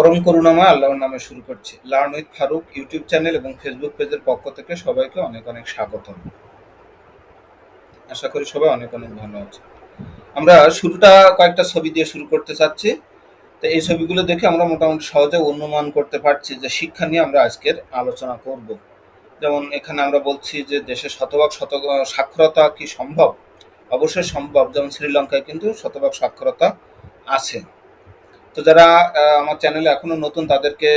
পরম করুণাময় আল্লাহর নামে শুরু করছি। Learn with Faruk YouTube channel এবং ফেসবুক পেজের পক্ষ থেকে সবাইকে অনেক অনেক স্বাগত আশা করি সবাই অনেক অনেক ভালো আছে। আমরা শুরুটা কয়েকটা ছবি দিয়ে শুরু করতে চাচ্ছি। তো এই ছবিগুলো দেখে আমরা মোটামুটি সহজে অনুমান করতে পারছি যে শিক্ষা নিয়ে আমরা আজকের আলোচনা করব। যেমন এখানে আমরা বলছি যে দেশে শতভাগ শত সাক্ষরতা কি সম্ভব? অবশ্যই সম্ভব। যেমন শ্রীলঙ্কায় কিন্তু শতভাগ সাক্ষরতা আছে। তো যারা আমার চ্যানেলে এখনও নতুন, তাদেরকে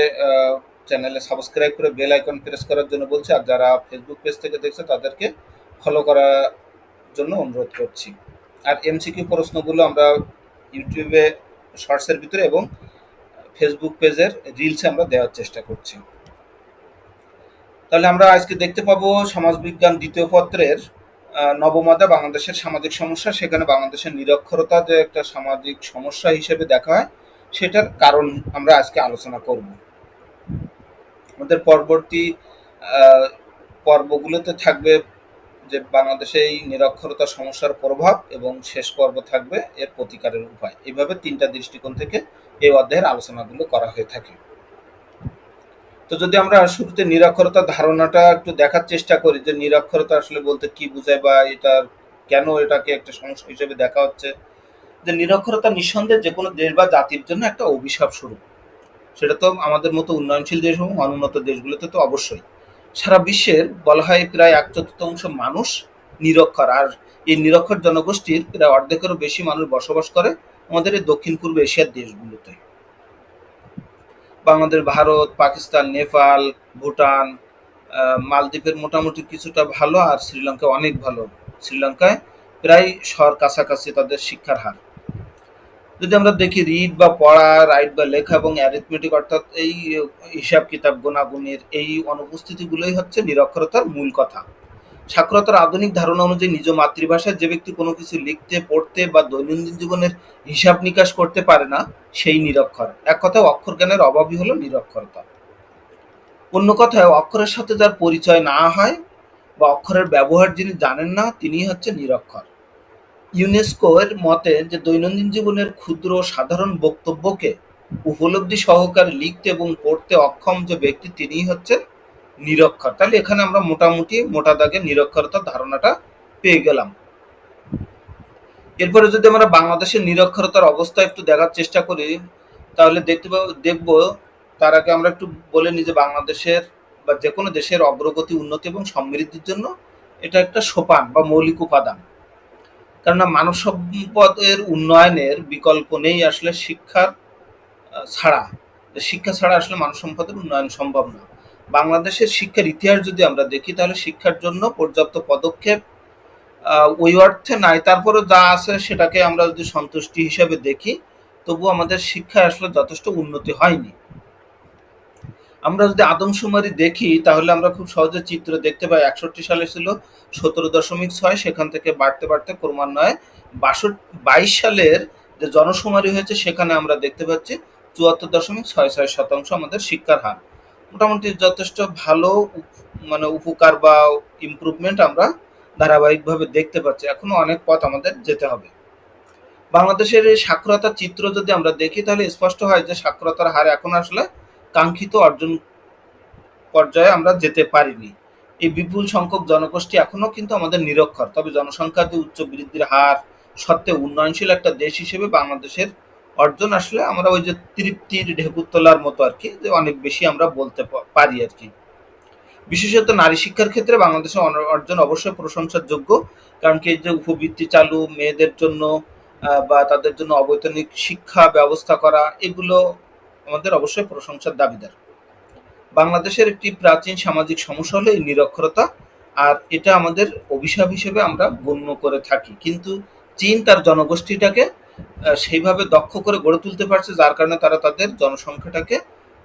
চ্যানেলে সাবস্ক্রাইব করে বেল আইকন প্রেস করার জন্য বলছি। আর যারা ফেসবুক পেজ থেকে দেখছে, তাদেরকে ফলো করার জন্য অনুরোধ করছি। আর এমসিকিউ প্রশ্নগুলো আমরা ইউটিউবে শর্টসের ভিতরে এবং ফেসবুক পেজের রিলসে আমরা দেওয়ার চেষ্টা করছি। তাহলে আমরা আজকে দেখতে পাবো সমাজবিজ্ঞান দ্বিতীয় পত্রের নবমাদা বাংলাদেশের সামাজিক সমস্যা। সেখানে বাংলাদেশের নিরক্ষরতা যে একটা সামাজিক সমস্যা হিসেবে দেখা হয় সেটার কারণ আমরা আজকে আলোচনা করব। আমাদের পরবর্তী পর্বগুলোতে থাকবে যে বাংলাদেশে এই নিরক্ষরতা সমস্যার প্রভাব এবং শেষ পর্ব থাকবে এর প্রতিকারের উপায়। এইভাবে তিনটা দৃষ্টিকোণ থেকে এই অধ্যায়ের আলোচনাগুলো করা হয়ে থাকে। তো যদি আমরা শুরুতে নিরক্ষরতার ধারণাটা একটু দেখার চেষ্টা করি যে নিরক্ষরতা আসলে বলতে কি বোঝায় বা এটার কেন এটাকে একটা সমস্যা হিসেবে দেখা হচ্ছে যে নিরক্ষরতা নিঃসন্দেহে যে কোনো দেশ বা জাতির জন্য একটা অভিশাপ স্বরূপ। সেটা তো আমাদের মতো উন্নয়নশীল দেশ এবং অনুন্নত দেশগুলোতে তো অবশ্যই। সারা বিশ্বের বলা হয় প্রায় এক চতুর্থাংশ মানুষ নিরক্ষর, আর এই নিরক্ষর জনগোষ্ঠীর প্রায় অর্ধেকেরও বেশি মানুষ বসবাস করে আমাদের এই দক্ষিণ পূর্ব এশিয়ার দেশগুলোতে। বাংলাদেশ, ভারত, পাকিস্তান, নেপাল, ভুটান মালদ্বীপের মোটামুটি কিছুটা ভালো, আর শ্রীলঙ্কা অনেক ভালো। শ্রীলঙ্কায় প্রায় শহর কাছাকাছি তাদের শিক্ষার হার। যদি আমরা দেখি রিড বা পড়া রাইট বা লেখা এবং অ্যারিথমেটিক অর্থাৎ এই হিসাব কিতাব গুণাগুণের এই অনুপস্থিতিগুলোই হচ্ছে নিরক্ষরতার মূল কথা। সাক্ষরতার আধুনিক ধারণা অনুযায়ী নিজ মাতৃভাষায় যে ব্যক্তি কোনো কিছু লিখতে, পড়তে বা দৈনন্দিন জীবনের হিসাব নিকাশ করতে পারে না, সেই নিরক্ষর। এক কথায় অক্ষর জ্ঞানের অভাবই হলো নিরক্ষরতা। অন্য কথায় অক্ষরের সাথে যার পরিচয় না হয় বা অক্ষরের ব্যবহার যিনি জানেন না, তিনিই হচ্ছে নিরক্ষর। ইউনেস্কো এর মতে যে দৈনন্দিন জীবনের ক্ষুদ্র সাধারণ বক্তব্যকে উপলব্ধি সহকারে লিখতে এবং পড়তে অক্ষম যে ব্যক্তি, তিনিই হচ্ছেন নিরক্ষর। তাহলে এখানে আমরা মোটামুটি মোটা দাগে নিরক্ষরতার ধারণাটা পেয়ে গেলাম। এরপরে যদি আমরা বাংলাদেশের নিরক্ষরতার অবস্থা একটু দেখার চেষ্টা করি, তাহলে দেখতে পাবো, দেখব তার আগে আমরা একটু বলে নিই যে বাংলাদেশের বা যে কোনো দেশের অগ্রগতি, উন্নতি এবং সমৃদ্ধির জন্য এটা একটা সোপান বা মৌলিক উপাদান। কেননা মানব সম্পদের উন্নয়নের বিকল্প নেই আসলে শিক্ষার ছাড়া। শিক্ষা ছাড়া আসলে মানব সম্পদের উন্নয়ন সম্ভব না। বাংলাদেশের শিক্ষার ইতিহাস যদি আমরা দেখি, তাহলে শিক্ষার জন্য পর্যাপ্ত পদক্ষেপ ওই অর্থে নাই। তারপরে যা আছে সেটাকে আমরা যদি সন্তুষ্টি হিসেবে দেখি তবু আমাদের শিক্ষায় আসলে যথেষ্ট উন্নতি হয়নি। আমরা যদি আদমশুমারি দেখি, তাহলে আমরা খুব সহজে চিত্র দেখতে পাই, একষট্টি সালে ছিল সতেরো দশমিক ছয়, সেখান থেকে বাড়তে বাড়তে ক্রমান্বয়ে বাষট্টি, বাইশ সালের যে জনশুমারি হয়েছে, সেখানে আমরা দেখতে পাচ্ছি চুয়াত্তর দশমিক ছয় ছয় শতাংশ আমাদের শিক্ষার হার। মোটামুটি যথেষ্ট ভালো মানে উপকার বা ইমপ্রুভমেন্ট আমরা ধারাবাহিকভাবে দেখতে পাচ্ছি। এখনও অনেক পথ আমাদের যেতে হবে। বাংলাদেশের সাক্ষরতার চিত্র যদি আমরা দেখি, তাহলে স্পষ্ট হয় যে সাক্ষরতার হার এখন আসলে কাঙ্ক্ষিত অর্জন পর্যায়ে আমরা যেতে পারিনি। এই বিপুল সংখ্যক জনগোষ্ঠী এখনও কিন্তু আমাদের নিরক্ষর। তবে জনসংখ্যার যে উচ্চ বৃদ্ধির হার, সত্ত্বেও উন্নয়নশীল একটা দেশ হিসেবে বাংলাদেশের অর্জন আসলে আমরা ওই যে তৃপ্তির ঢেকুর মতো আর কি, যে অনেক বেশি আমরা বলতে পারি আর কি। বিশেষত নারী শিক্ষার ক্ষেত্রে বাংলাদেশের অর্জন অবশ্যই প্রশংসার যোগ্য কারণ কি যে উপবৃত্তি চালু, মেয়েদের জন্য বা তাদের জন্য অবৈতনিক শিক্ষা ব্যবস্থা করা, এগুলো আমাদের অবশ্যই প্রশংসার দাবিদার। বাংলাদেশের একটি প্রাচীন সামাজিক সমস্যা হলো এই নিরক্ষরতা আর এটা আমাদের অভিশাপ হিসেবে আমরা গণ্য করে থাকি। কিন্তু চীন তার জনগোষ্ঠীটাকে সেইভাবে দক্ষ করে গড়ে তুলতে পারছে যার কারণে তারা তাদের জনসংখ্যাটাকে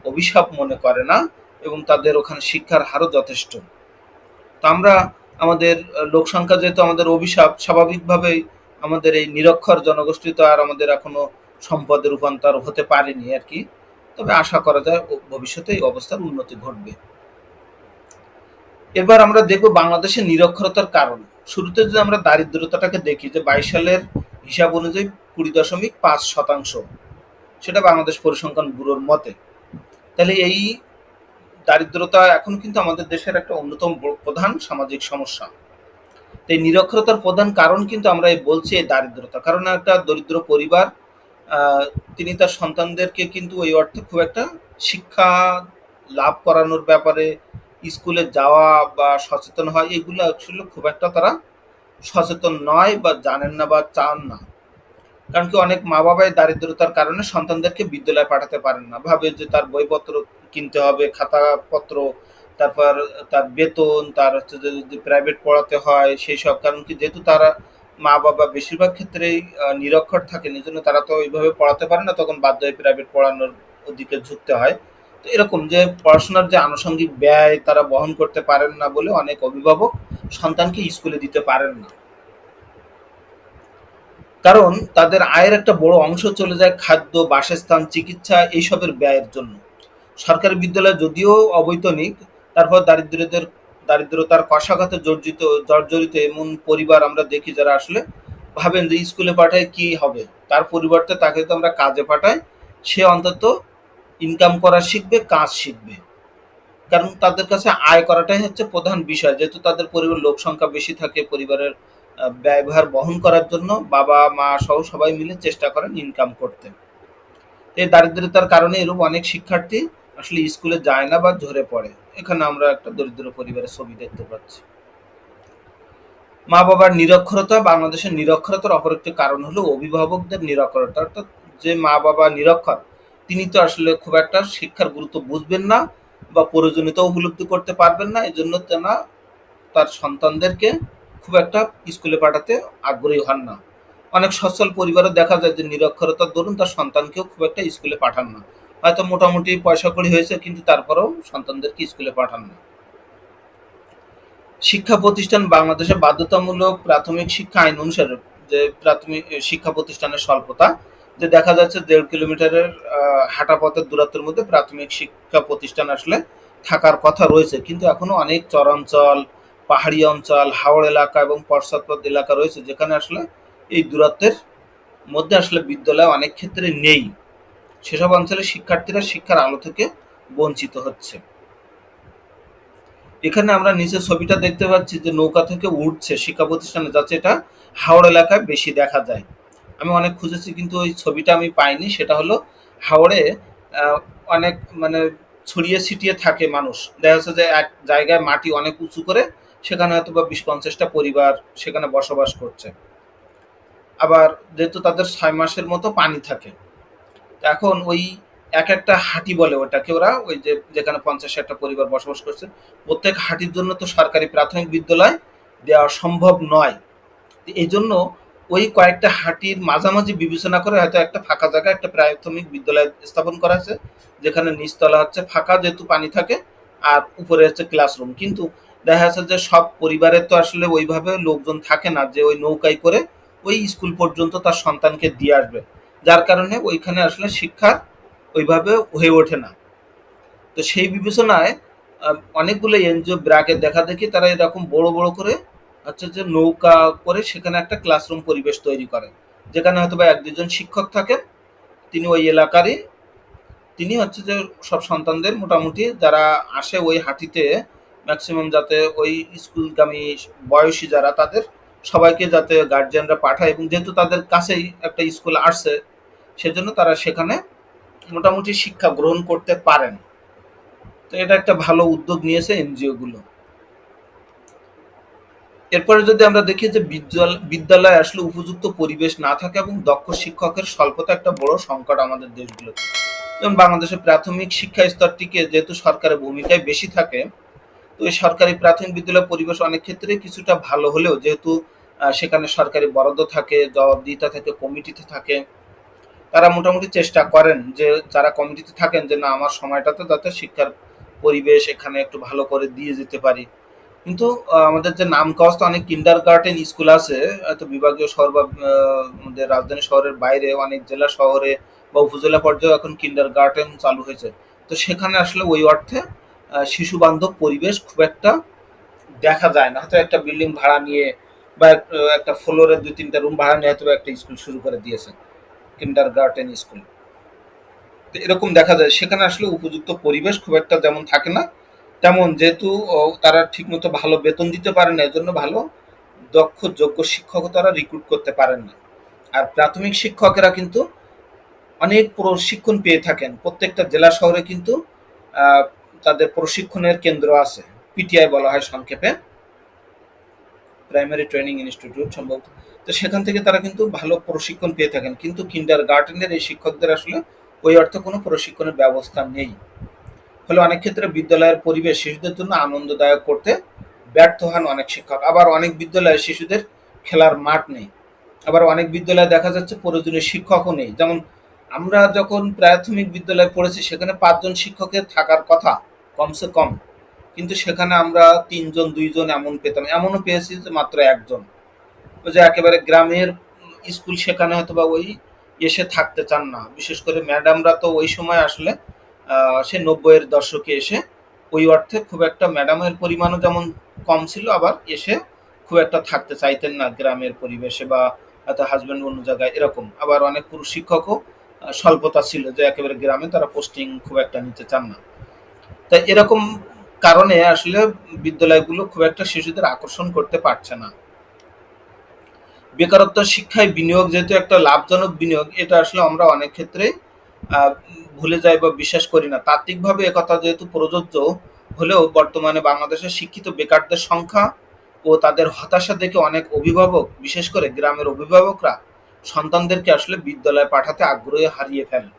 অভিশাপ মনে করে না এবং তাদের ওখানে শিক্ষার হারও যথেষ্ট। তো আমরা আমাদের আহ, লোক সংখ্যা যেহেতু আমাদের অভিশাপ স্বাভাবিকভাবেই আমাদের এই নিরক্ষর জনগোষ্ঠী তো আর আমাদের এখনও সম্পদে রূপান্তর হতে পারেনি আর কি। তবে আশা করা যায় ভবিষ্যতে এই অবস্থার উন্নতি ঘটবে। এবার আমরা দেখব বাংলাদেশের নিরক্ষরতার কারণ। শুরুতে যদি আমরা দারিদ্রতাটাকে দেখি যে বাইশ সালের হিসাব অনুযায়ী কুড়ি দশমিক পাঁচ শতাংশ, সেটা বাংলাদেশ পরিসংখ্যান ব্যুরোর মতে। তাহলে এই দারিদ্রতা এখন কিন্তু আমাদের দেশের একটা অন্যতম প্রধান সামাজিক সমস্যা। তো এই নিরক্ষরতার প্রধান কারণ কিন্তু আমরা বলছি এই দারিদ্রতা। কারণ একটা দরিদ্র পরিবার তিনি তার সন্তানদেরকে কিন্তু ওই অর্থে খুব একটা শিক্ষা লাভ করানোর ব্যাপারে স্কুলে যাওয়া বা সচেতন হয় এগুলো আসলে খুব একটা তারা সচেতন নয় বা জানেন না বা চান না। কারণ কি অনেক মা বাবাই দারিদ্রতার কারণে সন্তানদেরকে বিদ্যালয়ে পাঠাতে পারেন না। ভাবে যে তার বইপত্র কিনতে হবে, খাতাপত্র, তারপর তার বেতন, তার হচ্ছে যদি প্রাইভেট পড়াতে হয়, সেই সব। কারণ কি যেহেতু তারা মা বাবা বেশিরভাগ ক্ষেত্রেই নিরক্ষর থাকেন। এই জন্য তারা তো ওইভাবে পড়াতে পারে না, তখন বাধ্য হয়ে প্রাইভেট পড়ানোর দিকে ঝুঁকতে হয়। তো এরকম যে পড়াশোনার যে আনুষঙ্গিক ব্যয় তারা বহন করতে পারেন না বলে অনেক অভিভাবক সন্তানকে স্কুলে দিতে পারেন না। কারণ তাদের আয়ের একটা বড় অংশ চলে যায় খাদ্য, বাসস্থান, চিকিৎসা এইসবের ব্যয়ের জন্য। সরকারি বিদ্যালয় যদিও অবৈতনিক, তারপর দারিদ্রদের দারিদ্রতার কষাঘাতে জর্জিত, জর্জরিত এমন পরিবার আমরা দেখি যারা আসলে ভাবেন যে স্কুলে পাঠায় কি হবে? তার পরিবর্তে তাকে তো আমরা কাজে পাঠাই। সে অন্তত ইনকাম করা শিখবে, কাজ শিখবে। কারণ তাদের কাছে আয় করাটাই হচ্ছে প্রধান বিষয়। যেহেতু তাদের পরিবার লোক সংখ্যা বেশি থাকে, পরিবারের ব্যয়ভার বহন করার জন্য বাবা, মা সহ সবাই মিলে চেষ্টা করেন ইনকাম করতে। এই দারিদ্রতার কারণে এরূপ অনেক শিক্ষার্থী আসলে স্কুলে যায় না বা ঝরে পড়ে। এখানে আমরা একটা দরিদ্র পরিবারের ছবি দেখতে পাচ্ছি। মা বাবার নিরক্ষরতা বাংলাদেশের নিরক্ষরতার অপর একটি কারণ হলো অভিভাবকদের নিরক্ষরতা। অর্থাৎ যে মা বাবা নিরক্ষর, তিনি তো আসলে খুব একটা শিক্ষার গুরুত্ব বুঝবেন না বা প্রয়োজনীয়তা উপলব্ধি করতে পারবেন না। এই জন্য তেনা তার সন্তানদেরকে খুব একটা স্কুলে পাঠাতে আগ্রহী হন না। অনেক সচ্ছল পরিবারে দেখা যায় যে নিরক্ষরতার দরুন তার সন্তানকেও খুব একটা স্কুলে পাঠান না। হয়তো মোটামুটি পয়সা কড়ি হয়েছে, কিন্তু তারপরেও সন্তানদেরকে স্কুলে পাঠান না শিক্ষা প্রতিষ্ঠান বাংলাদেশে বাধ্যতামূলক প্রাথমিক শিক্ষা আইন অনুসারে যে প্রাথমিক শিক্ষা প্রতিষ্ঠানের স্বল্পতা, যে দেখা যাচ্ছে দেড় কিলোমিটারের হাঁটা পথের দূরত্বের মধ্যে প্রাথমিক শিক্ষা প্রতিষ্ঠান আসলে থাকার কথা রয়েছে। কিন্তু এখনও অনেক চরাঞ্চল, পাহাড়ি অঞ্চল, হাওড় এলাকা এবং পশ্চাৎপদ এলাকা রয়েছে, যেখানে আসলে এই দূরত্বের মধ্যে আসলে বিদ্যালয় অনেক ক্ষেত্রে নেই। সেসব অঞ্চলে শিক্ষার্থীরা শিক্ষার আলো থেকে বঞ্চিত হচ্ছে। এখানে আমরা নিচে ছবিটা দেখতে পাচ্ছি যে নৌকা থেকে উঠছে শিক্ষা প্রতিষ্ঠানে যাচ্ছে এটা হাওড় এলাকায় বেশি দেখা যায়। আমি অনেক খুঁজেছি, কিন্তু ওই ছবিটা আমি পাইনি। সেটা হলো হাওড়ে অনেক মানে ছড়িয়ে ছিটিয়ে থাকে মানুষ। দেখা যাচ্ছে যে এক জায়গায় মাটি অনেক উঁচু করে, সেখানে হয়তো বা বিশ পঞ্চাশটা পরিবার সেখানে বসবাস করছে। আবার যেহেতু তাদের ছয় মাসের মতো পানি থাকে এখন ওই এক একটা হাঁটি বলে ওটাকে ওরা, ওই যে যেখানে পঞ্চাশ একটা পরিবার বসবাস করছে, প্রত্যেক হাঁটির জন্য তো সরকারি প্রাথমিক বিদ্যালয় দেওয়া সম্ভব নয়। এই জন্য ওই কয়েকটা হাঁটির মাঝামাঝি বিবেচনা করে হয়তো একটা ফাঁকা জায়গায় একটা প্রাথমিক বিদ্যালয় স্থাপন করা আছে, যেখানে নিচতলা হচ্ছে ফাঁকা, যেহেতু পানি থাকে, আর উপরে হচ্ছে ক্লাসরুম। কিন্তু দেখা যাচ্ছে যে সব পরিবারের তো আসলে ওইভাবে লোকজন থাকে না যে ওই নৌকায় করে ওই স্কুল পর্যন্ত তার সন্তানকে দিয়ে আসবে। যার কারণে ওইখানে আসলে শিক্ষা ওইভাবে হয়ে ওঠে না। তো সেই বিবেচনায় অনেকগুলো এনজিও ব্র্যাকে দেখা দেখি তারা এরকম বড় বড় করে হচ্ছে যে নৌকা করে সেখানে একটা ক্লাসরুম পরিবেশ তৈরি করে, যেখানে হয়তো বা এক দুজন শিক্ষক থাকেন, তিনি ওই এলাকারই, তিনি হচ্ছে যে সব সন্তানদের মোটামুটি যারা আসে ওই হাঁটিতে ম্যাক্সিমাম যাতে ওই স্কুলগামী বয়সী যারা তাদের সবাইকে যাতে গার্জিয়ানরা পাঠায় এবং যেহেতু তাদের কাছেই একটা স্কুল আসছে, সেজন্য তারা সেখানে মোটামুটি শিক্ষা গ্রহণ করতে পারেন। তো এটা একটা ভালো উদ্যোগ নিয়েছে এনজিও গুলো। এরপরে যদি আমরা দেখি যে বিদ্যাল- বিদ্যালয়ে আসলে উপযুক্ত পরিবেশ না থাকে এবং দক্ষ শিক্ষকের স্বল্পতা একটা বড় সংকট আমাদের দেশগুলোতে। যেমন বাংলাদেশের প্রাথমিক শিক্ষা স্তরটিকে যেহেতু সরকারের ভূমিকায় বেশি থাকে তো এই সরকারি প্রাথমিক বিদ্যালয় পরিবেশ অনেক ক্ষেত্রে কিছুটা ভালো হলেও যেহেতু সেখানে সরকারি বরাদ্দ থাকে, জবাবদিহিতা থাকে, কমিটিতে থাকে, তারা মোটামুটি চেষ্টা করেন যে যারা কমিটিতে থাকেন যে না, আমার সময়টাতে যাতে শিক্ষার পরিবেশ এখানে একটু ভালো করে দিয়ে যেতে পারি। কিন্তু আমাদের যে নাম কস্ত অনেক কিন্ডার গার্ডেন স্কুল আছে, হয়তো বিভাগীয় শহর বা আমাদের রাজধানী শহরের বাইরে, অনেক জেলা শহরে বা উপজেলা পর্যায়ে এখন কিন্ডার গার্ডেন চালু হয়েছে। তো সেখানে আসলে ওই অর্থে শিশু বান্ধব পরিবেশ খুব একটা দেখা যায় না। হয়তো একটা বিল্ডিং ভাড়া নিয়ে বা একটা ফ্লোরে দুই তিনটা রুম ভাড়া নিয়ে হয়তো একটা স্কুল শুরু করে দিয়েছে কিন্ডার গার্ডেন স্কুল এরকম দেখা যায়। সেখানে আসলে উপযুক্ত পরিবেশ খুব একটা যেমন থাকে না, তেমন যেহেতু তারা ঠিকমতো ভালো বেতন দিতে পারে না, এজন্য ভালো দক্ষ, যোগ্য শিক্ষকও তারা রিক্রুট করতে পারেন না। আর প্রাথমিক শিক্ষকেরা কিন্তু অনেক প্রশিক্ষণ পেয়ে থাকেন। প্রত্যেকটা জেলা শহরে কিন্তু তাদের প্রশিক্ষণের কেন্দ্র আছে। পিটিআই বলা হয় সংক্ষেপে। প্রাইমারি ট্রেনিং ইনস্টিটিউট সম্ভবত। তো সেখান থেকে তারা কিন্তু ভালো প্রশিক্ষণ পেয়ে থাকেন। কিন্তু কিন্ডার গার্ডেনের এই শিক্ষকদের আসলে ওই অর্থে কোনো প্রশিক্ষণের ব্যবস্থা নেই। ফলে অনেক ক্ষেত্রে বিদ্যালয়ের পরিবেশ শিশুদের জন্য আনন্দদায়ক করতে ব্যর্থ হন অনেক শিক্ষক। আবার অনেক বিদ্যালয়ে শিশুদের খেলার মাঠ নেই। আবার অনেক বিদ্যালয়ে দেখা যাচ্ছে প্রয়োজনীয় শিক্ষকও নেই। যেমন আমরা যখন প্রাথমিক বিদ্যালয়ে পড়েছি, সেখানে পাঁচজন শিক্ষকের থাকার কথা কমসে কম। কিন্তু সেখানে আমরা তিনজন, দুইজন এমন পেতাম, এমনও পেয়েছি যে মাত্র একজন। ওই যে একেবারে গ্রামের স্কুল সেখানে হয়তো বা ওই এসে থাকতে চান না। বিশেষ করে ম্যাডামরা তো ওই সময় আসলে সে নব্বইয়ের দশকে এসে ওই অর্থে খুব একটা ম্যাডামের পরিমাণও যেমন কম ছিল, আবার এসে খুব একটা থাকতে চাইতেন না গ্রামের পরিবেশে বা হয়তো হাজব্যান্ড অন্য জায়গায়, এরকম। আবার অনেক পুরুষ শিক্ষকও স্বল্পতা ছিল যে একেবারে গ্রামে তারা পোস্টিং খুব একটা নিতে চান না। তাই এরকম কারণে আসলে বিদ্যালয়গুলো খুব একটা শিশুদের আকর্ষণ করতে পারছে না। বেকারত্ব শিক্ষায় বিনিয়োগ যেহেতু একটা লাভজনক বিনিয়োগ, এটা আসলে আমরা অনেক ক্ষেত্রে ভুলে যাই বা বিশ্বাস করি না। তাত্ত্বিকভাবে একথা যেহেতু প্রযোজ্য, হলেও বর্তমানে বাংলাদেশের শিক্ষিত বেকারদের সংখ্যা ও তাদের হতাশা দেখে অনেক অভিভাবক, বিশেষ করে গ্রামের অভিভাবকরা সন্তানদেরকে আসলে বিদ্যালয়ে পাঠাতে আগ্রহী হারিয়ে ফেলে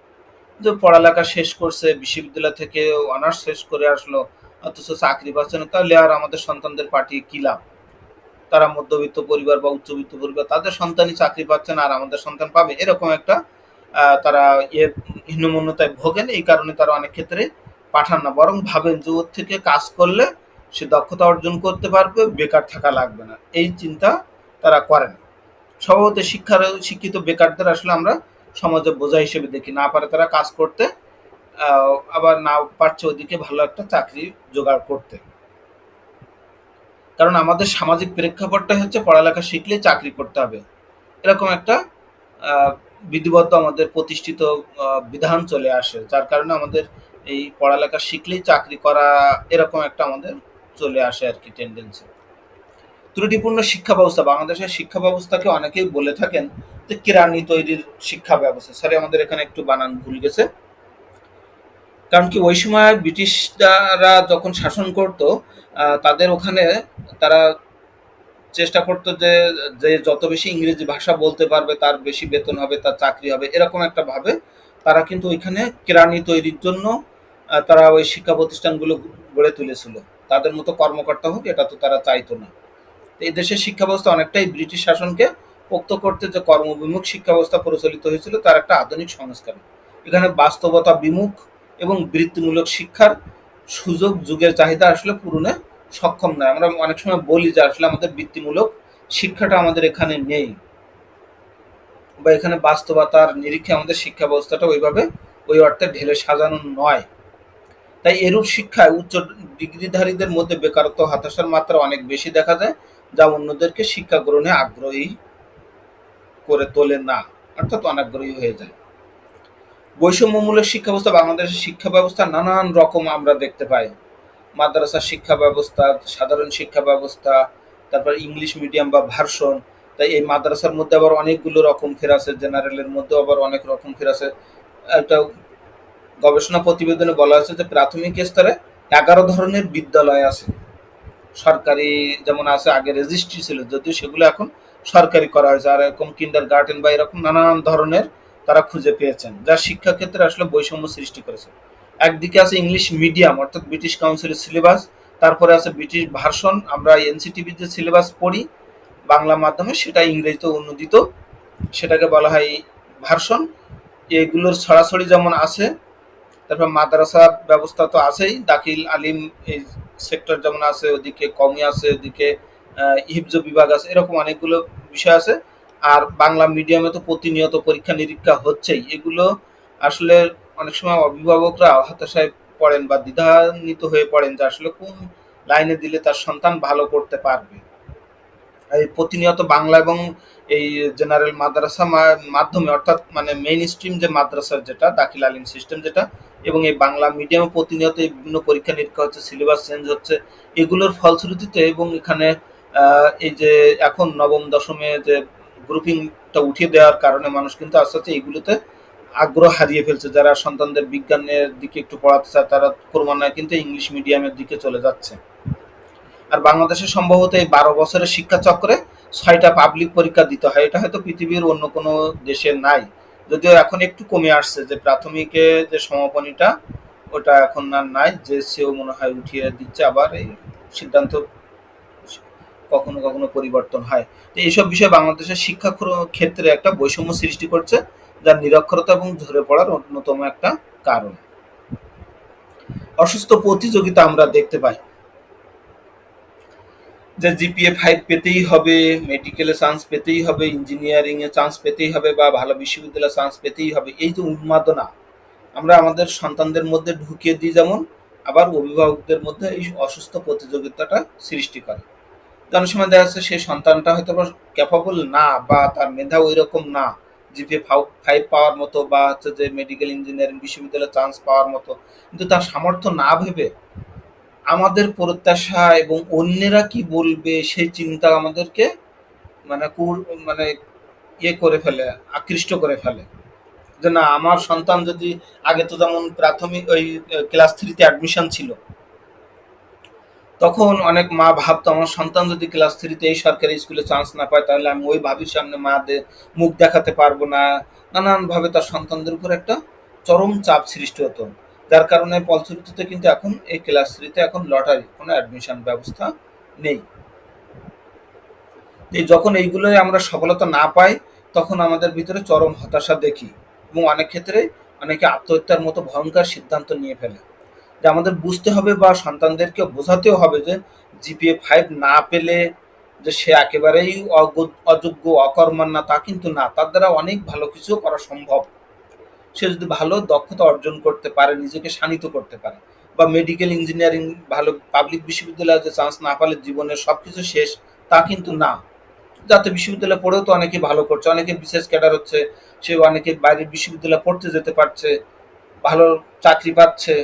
যে পড়ালেখা শেষ করছে, বিশ্ববিদ্যালয় থেকে অনার্স শেষ করে আসলো, অথচ চাকরি পাচ্ছে না, তাহলে আর আমাদের সন্তানদের পাঠিয়ে কি লাভ? তারা মধ্যবিত্ত পরিবার বা উচ্চবিত্ত পরিবার, তাদের সন্তানই চাকরি পাচ্ছে না আর আমাদের সন্তান পাবে। এরকম একটা তারা ইয়ে হীনমন্যতায় ভোগেন, এই কারণে তারা অনেক ক্ষেত্রে পাঠান না। বরং ভাবেন যে ওর থেকে কাজ করলে সে দক্ষতা অর্জন করতে পারবে, বেকার থাকা লাগবে না। এই চিন্তা তারা করেন। স্বভাবত শিক্ষার, শিক্ষিত বেকারদের আসলে আমরা সমাজে বোঝা হিসেবে দেখি। না পারে তারা কাজ করতে আবার না পারছে ওদিকে ভালো একটা চাকরি জোগাড় করতে। কারণ আমাদের সামাজিক প্রেক্ষাপটটা হচ্ছে পড়ালেখা শিখলে চাকরি করতে হবে। এরকম একটা বিধিবদ্ধ আমাদের প্রতিষ্ঠিত বিধান চলে আসে। যার কারণে আমাদের এই পড়ালেখা শিখলেই চাকরি করা এরকম একটা আমাদের চলে আসে আর কি টেন্ডেন্সি ত্রুটিপূর্ণ শিক্ষা ব্যবস্থা, বাংলাদেশের শিক্ষা ব্যবস্থাকে অনেকেই বলে থাকেন যে কেরানি তৈরির শিক্ষা ব্যবস্থা। সরি আমাদের এখানে একটু বানান ভুল গেছে। কারণ কি, ওই সময় ব্রিটিশরা যখন শাসন করতো তাদের ওখানে তারা চেষ্টা করতো যে যে যত বেশি ইংরেজি ভাষা বলতে পারবে, তার বেশি বেতন হবে, তার চাকরি হবে, এরকম একটা ভাবে তারা কিন্তু ওইখানে কেরানি তৈরির জন্য তারা ওই শিক্ষা প্রতিষ্ঠানগুলো গড়ে তুলেছিল। তাদের মতো কর্মকর্তা হোক, এটা তো তারা চাইতো না। এই দেশের শিক্ষা ব্যবস্থা অনেকটাই ব্রিটিশ শাসনকে পোক্ত করতে যে কর্মবিমুখ শিক্ষা ব্যবস্থা প্রচলিত হয়েছিল, তার একটা আধুনিক সংস্কার। এখানে বাস্তবতা বিমুখ এবং বৃত্তিমূলক শিক্ষার সুযোগ যুগের চাহিদা আসলে পূরণে সক্ষম নয়। আমরা অনেক সময় বলি যে আসলে আমাদের বৃত্তিমূলক শিক্ষাটা আমাদের এখানে নেই বা এখানে বাস্তবতার নিরীক্ষে আমাদের শিক্ষা ব্যবস্থাটা ওইভাবে ওই অর্থে ঢেলে সাজানো নয়। তাই এরূপ শিক্ষায় উচ্চ ডিগ্রিধারীদের মধ্যে বেকারত্ব, হতাশার মাত্রা অনেক বেশি দেখা যায়। যা অন্যদেরকে শিক্ষা গ্রহণে আগ্রহী করে তোলে না, অর্থাৎ অনাগ্রহী হয়ে যায়। বৈষম্যমূলক শিক্ষা ব্যবস্থা বাংলাদেশের শিক্ষা ব্যবস্থা নানান রকম আমরা দেখতে পাই। মাদ্রাসা শিক্ষা ব্যবস্থা সাধারণ শিক্ষা ব্যবস্থা তারপর ইংলিশ মিডিয়াম বা ভার্সন, তাই এই মাদ্রাসার মধ্যে আবার অনেকগুলো রকম ফের আছে, জেনারেলের মধ্যে আবার অনেক রকম ফের আছে। একটা গবেষণা প্রতিবেদনে বলা হয়েছে যে প্রাথমিক স্তরে এগারো ধরনের বিদ্যালয় আছে। সরকারি যেমন আছে, আগে রেজিস্ট্রি ছিল, যদিও সেগুলো এখন সরকারি করা হয়েছে। আর এরকম কিন্ডার গার্ডেন বা এরকম নানান ধরনের তারা খুঁজে পেয়েছেন, যা শিক্ষা ক্ষেত্রে আসলে বৈষম্য সৃষ্টি করেছে। একদিকে আছে ইংলিশ মিডিয়াম অর্থাৎ ব্রিটিশ কাউন্সিলের সিলেবাস তারপরে আছে ব্রিটিশ ভার্সন আমরা এনসিটিভির যে সিলেবাস পড়ি, বাংলা মাধ্যমে সেটা ইংরেজিতে অনুদিত সেটাকে বলা হয় ভার্সন এগুলোর ছড়াছড়ি যেমন আছে তারপর মাদ্রাসা ব্যবস্থা তো আছেই। দাখিল আলিম এই সেক্টর যেমন আছে, ওদিকে কমি আছে, ওদিকে হিফজ বিভাগ আছে, এরকম অনেকগুলো বিষয় আছে। আর বাংলা মিডিয়ামে তো প্রতিনিয়ত পরীক্ষা নিরীক্ষা হচ্ছেই। এগুলো আসলে অনেক সময় অভিভাবকরা হতাশায় পড়েন বা দ্বিধান্বিত হয়ে পড়েন যে আসলে কোন লাইনে দিলে তার সন্তান ভালো করতে পারবে। এই প্রতিনিয়ত বাংলা এবং এই জেনারেল মাদ্রাসা মাধ্যমে, অর্থাৎ মানে মেইন স্ট্রিম যে মাদ্রাসার যেটা, দাখিল আলিম সিস্টেম যেটা, এবং এই বাংলা মিডিয়ামে প্রতিনিয়ত এই বিভিন্ন পরীক্ষা নিরীক্ষা হচ্ছে সিলেবাস চেঞ্জ হচ্ছে, এগুলোর ফলশ্রুতিতে এবং এখানে এই যে এখন নবম, দশমে যে গ্রুপিংটা উঠিয়ে দেওয়ার কারণে মানুষ কিন্তু আস্তে আস্তে এইগুলোতে আগ্রহ হারিয়ে ফেলছে। যারা সন্তানদের বিজ্ঞানের দিকে একটু পড়াতে চায়, তারা ক্রমান্বয়ে কিন্তু ইংলিশ মিডিয়ামের দিকে চলে যাচ্ছে। আর বাংলাদেশে সম্ভবত এই বারো বছরের শিক্ষা চক্রে ছয়টা পাবলিক পরীক্ষা দিতে হয়। এটা হয়তো পৃথিবীর অন্য কোনো দেশে নাই। যদিও এখন একটু কমে আসছে, যে প্রাথমিকে যে সমাপনীটা, ওটা এখন আর নাই, যে সেও মনে হয় উঠিয়ে দিচ্ছে, আবার এই সিদ্ধান্ত কখনো কখনো পরিবর্তন হয়। তো এইসব বিষয়ে বাংলাদেশের শিক্ষা ক্ষেত্রে একটা বৈষম্য সৃষ্টি করছে, যার নিরক্ষরতা এবং ঝরে পড়ার অন্যতম একটা কারণ। অসুস্থ প্রতিযোগিতা আমরা দেখতে পাই। যে জিপিএ ফাইভ পেতেই হবে মেডিকেলে চান্স পেতেই হবে ইঞ্জিনিয়ারিং এ চান্স পেতেই হবে বা ভালো বিশ্ববিদ্যালয়ে চান্স পেতেই হবে, এই যে উন্মাদনা আমরা আমাদের সন্তানদের মধ্যে ঢুকিয়ে দিই যেমন, আবার অভিভাবকদের মধ্যে এই অসুস্থ প্রতিযোগিতাটা সৃষ্টি করে। অনেক সময় দেখা যাচ্ছে সেই সন্তানটা হয়তো ক্যাপাবল না বা তার মেধা ওই রকম না জিপিএ ফাইভ পাওয়ার মতো বা হচ্ছে যে মেডিকেল ইঞ্জিনিয়ারিং বিশ্ববিদ্যালয়ে চান্স পাওয়ার মতো, কিন্তু তার সামর্থ্য না ভেবে আমাদের প্রত্যাশা এবং অন্যেরা কি বলবে সেই চিন্তা আমাদেরকে মানে মানে ইয়ে করে ফেলে, আকৃষ্ট করে ফেলে। যে না, আমার সন্তান যদি আগে তো যেমন প্রাথমিক ওই ক্লাস থ্রিতে অ্যাডমিশন ছিল, তখন অনেক মা ভাবতো আমার সন্তান যদি ক্লাস থ্রিতে এই সরকারি স্কুলে চান্স না পায়, তাহলে আমি ওই ভাবির সামনে মা দে- মুখ দেখাতে পারব না। নানানভাবে তার সন্তানদের উপর একটা চরম চাপ সৃষ্টি হতো। যার কারণে ফলশ্রুতিতে কিন্তু এখন এই ক্লাস থ্রিতে এখন লটারি কোনো অ্যাডমিশন ব্যবস্থা নেই। যখন এইগুলোই আমরা সফলতা না পাই, তখন আমাদের ভিতরে চরম হতাশা দেখি এবং অনেক ক্ষেত্রে অনেকে আত্মহত্যার মতো ভয়ঙ্কর সিদ্ধান্ত নিয়ে ফেলে। যে আমাদের বুঝতে হবে বা সন্তানদেরকে বোঝাতেও হবে যে জিপিএ ফাইভ না পেলে যে সে একেবারেই অযোগ্য অকর্মার না তা কিন্তু না। তার দ্বারা অনেক ভালো কিছু করা সম্ভব। সে যদি ভালো দক্ষতা অর্জন করতে পারে, নিজেকে শানিত করতে পারে বা মেডিকেল ইঞ্জিনিয়ারিং ভালো পাবলিক বিশ্ববিদ্যালয়ে যে চান্স না পালে জীবনের সব কিছু শেষ, তা কিন্তু না। যাতে বিশ্ববিদ্যালয়ে পড়েও তো অনেকে ভালো করছে, অনেকে বিশেষ ক্যাডার হচ্ছে সে অনেকে বাইরের বিশ্ববিদ্যালয়ে পড়তে যেতে পারছে, ভালো চাকরি পাচ্ছে।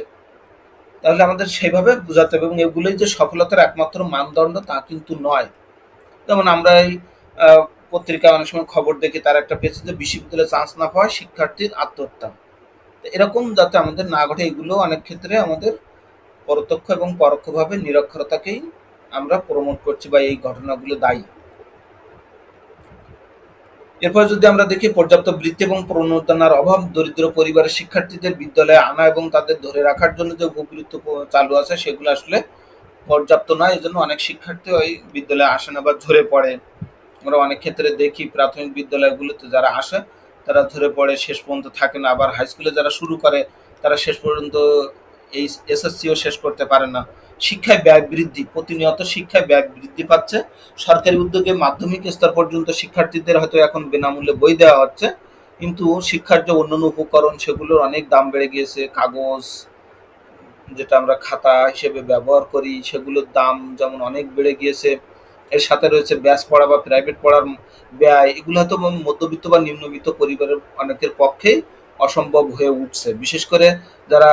তাহলে আমাদের সেভাবে বোঝাতে হবে এবং এগুলোই যে সফলতার একমাত্র মানদণ্ড তা কিন্তু নয়। যেমন আমরা এই পত্রিকায় অনেক সময় খবর দেখি তার একটা পেয়েছে যে বিশ্ববিদ্যালয়ে চান্স না পাওয়া শিক্ষার্থীর আত্মহত্যা। এরকম যাতে আমাদের না ঘটে, এগুলো অনেক ক্ষেত্রে আমাদের প্রত্যক্ষ এবং পরোক্ষভাবে নিরক্ষরতাকেই আমরা প্রমোট করছি বা এই ঘটনাগুলো দায়ী। এরপর যদি আমরা দেখি, পর্যাপ্ত বৃত্তি এবং প্রণোদনার অভাব দরিদ্র পরিবারের শিক্ষার্থীদের বিদ্যালয়ে আনা এবং তাদের ধরে রাখার জন্য যে উপবৃত্ত প- চালু আছে, সেগুলো আসলে পর্যাপ্ত নয়। এই জন্য অনেক শিক্ষার্থী ওই বিদ্যালয়ে আসে না বা ঝরে পড়ে। আমরা অনেক ক্ষেত্রে দেখি প্রাথমিক বিদ্যালয়গুলোতে যারা আসে, তারা ধরে পড়ে শেষ পর্যন্ত থাকে না। আবার হাই স্কুলে যারা শুরু করে, তারা শেষ পর্যন্ত এই এসএসসিও শেষ করতে পারে না। শিক্ষায় ব্যয় বৃদ্ধি, প্রতিনিয়ত শিক্ষায় ব্যয় বৃদ্ধি পাচ্ছে। সরকারি উদ্যোগে মাধ্যমিক স্তর পর্যন্ত শিক্ষার্থীদের হয়তো এখন বিনামূল্যে বই দেওয়া হচ্ছে, কিন্তু শিক্ষার যে অন্যান্য উপকরণ, সেগুলোর অনেক দাম বেড়ে গিয়েছে। কাগজ, যেটা আমরা খাতা হিসেবে ব্যবহার করি, সেগুলোর দাম যেমন অনেক বেড়ে গিয়েছে। এর সাথে রয়েছে ব্যাস পড়া বা প্রাইভেট পড়ার ব্যয়, এগুলো হয়তো মধ্যবিত্ত বা নিম্নবিত্ত পরিবারের অনেকের পক্ষেই অসম্ভব হয়ে উঠছে। বিশেষ করে যারা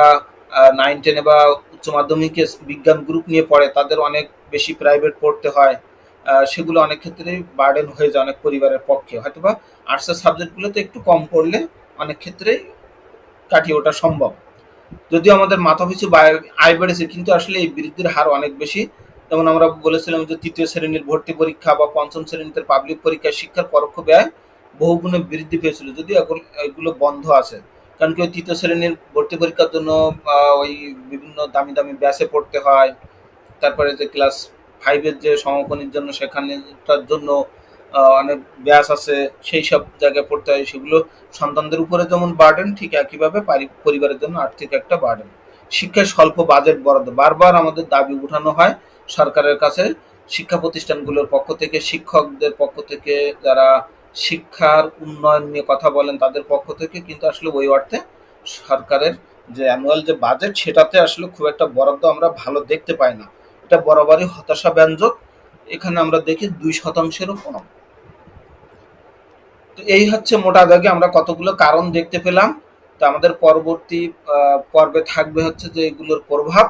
নাইন টেনে বা উচ্চ মাধ্যমিকে বিজ্ঞান গ্রুপ নিয়ে পড়ে, তাদের অনেক বেশি প্রাইভেট পড়তে হয়। সেগুলো অনেক ক্ষেত্রেই বার্ডেন হয়ে যায় অনেক পরিবারের পক্ষে। হয়তো বা আর্টসের সাবজেক্টগুলোতে একটু কম পড়লে অনেক ক্ষেত্রেই কাটিয়ে ওঠা সম্ভব। যদিও আমাদের মাথাপিছু আয় বেড়েছে, কিন্তু আসলে এই বৃদ্ধির হার অনেক বেশি যেমন আমরা বলেছিলাম যে তৃতীয় শ্রেণির ভর্তি পরীক্ষা বা পঞ্চম শ্রেণীতে পাবলিক পরীক্ষায় শিক্ষার পরোক্ষ ব্যয় বহুগুণে বৃদ্ধি পেয়েছিল। যদিও এগুলো বন্ধ আছে, কারণ কি ওই তৃতীয় শ্রেণির ভর্তি পরীক্ষার জন্য ওই বিভিন্ন দামি দামি ব্যাচে পড়তে হয়। তারপরে যে ক্লাস ফাইভের যে সমাপনীর জন্য সেখানেটার জন্য অনেক ব্যাস আছে, সেই সব জায়গায় পড়তে হয়। সেগুলো সন্তানদের উপরে যেমন বার্ডেন ঠিক একইভাবে পরিবারের জন্য আর্থিক একটা বার্ডেন শিক্ষায় স্বল্প বাজেট বরাদ্দ, বারবার আমাদের দাবি উঠানো হয় সরকারের কাছে শিক্ষা প্রতিষ্ঠানগুলোর পক্ষ থেকে, শিক্ষকদের পক্ষ থেকে, যারা শিক্ষার উন্নয়ন নিয়ে কথা বলেন তাদের পক্ষ থেকে কিন্তু আসলে ওই অর্থে সরকারের যে অ্যানুয়াল যে বাজেট সেটাতে আসলে খুব একটা বরাদ্দ আমরা ভালো দেখতে পাই না। এটা বরাবরই হতাশা ব্যঞ্জক এখানে আমরা দেখি দুই শতাংশেরও কম। তো এই হচ্ছে মোটা দাগে আমরা কতগুলো কারণ দেখতে পেলাম। তো আমাদের পরবর্তী পর্বে থাকবে হচ্ছে যে এগুলোর প্রভাব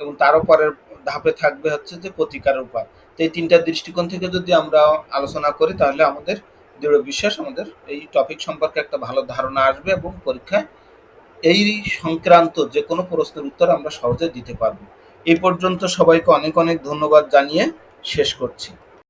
এবং তারও পরের ধাপে থাকবে হচ্ছে যে প্রতিকার উপায়। তো এই তিনটা দৃষ্টিকোণ থেকে যদি আমরা আলোচনা করি, তাহলে আমাদের দৃঢ় বিশ্বাস, আমাদের এই টপিক সম্পর্কে একটা ভালো ধারণা আসবে এবং পরীক্ষায় এই সংক্রান্ত যে কোনো প্রশ্নের উত্তর আমরা সহজে দিতে পারব। এই পর্যন্ত সবাইকে অনেক অনেক ধন্যবাদ জানিয়ে শেষ করছি।